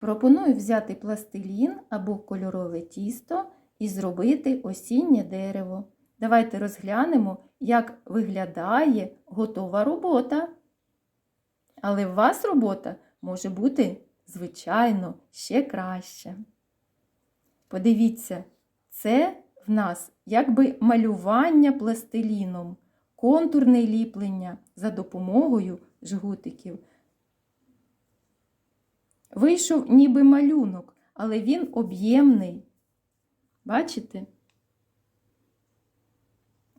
Пропоную взяти пластилін або кольорове тісто і зробити осіннє дерево. Давайте розглянемо, як виглядає готова робота. Але в вас робота може бути, звичайно, ще краще. Подивіться, це в нас якби малювання пластиліном, контурне ліплення за допомогою жгутиків. Вийшов ніби малюнок, але він об'ємний. Бачите?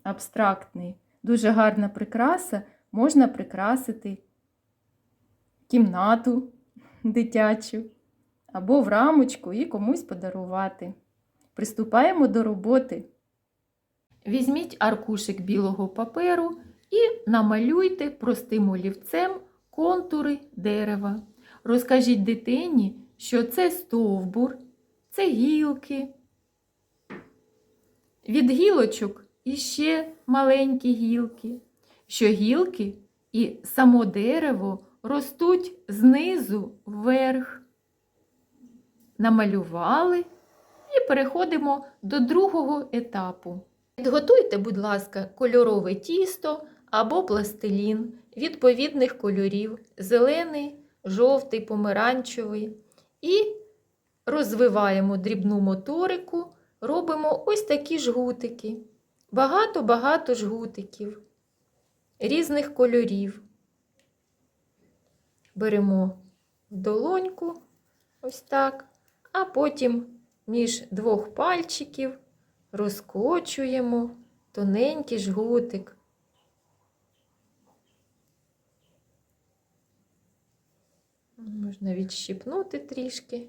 Абстрактний. Дуже гарна прикраса. Можна прикрасити кімнату дитячу або в рамочку і комусь подарувати. Приступаємо до роботи. Візьміть аркушик білого паперу і намалюйте простим олівцем контури дерева. Розкажіть дитині, що це стовбур, це гілки. Від гілочок іще маленькі гілки, що гілки і само дерево ростуть знизу вверх. Намалювали і переходимо до другого етапу. Підготуйте, будь ласка, кольорове тісто або пластилін відповідних кольорів зелений, жовтий, помаранчевий. І розвиваємо дрібну моторику, робимо ось такі жгутики. Багато-багато жгутиків різних кольорів. Беремо долоньку, ось так, а потім між двох пальчиків розкочуємо тоненький жгутик. Можна відщипнути трішки.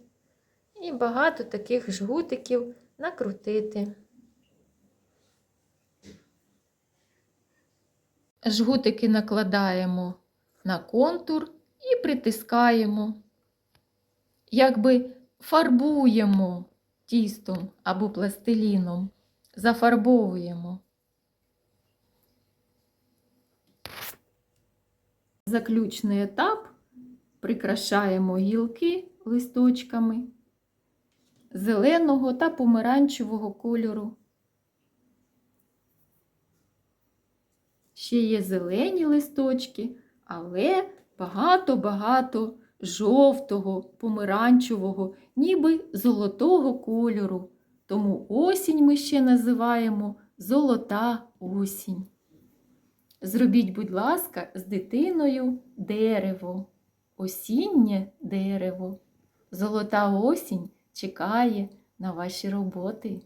І багато таких жгутиків накрутити. Жгутики накладаємо на контур і притискаємо, якби фарбуємо тістом або пластиліном, зафарбовуємо. Заключний етап прикрашаємо гілки листочками зеленого та помаранчевого кольору. Ще є зелені листочки, але багато-багато жовтого, помаранчевого, ніби золотого кольору. Тому осінь ми ще називаємо золота осінь. Зробіть, будь ласка, з дитиною дерево, осіннє дерево. Золота осінь чекає на ваші роботи.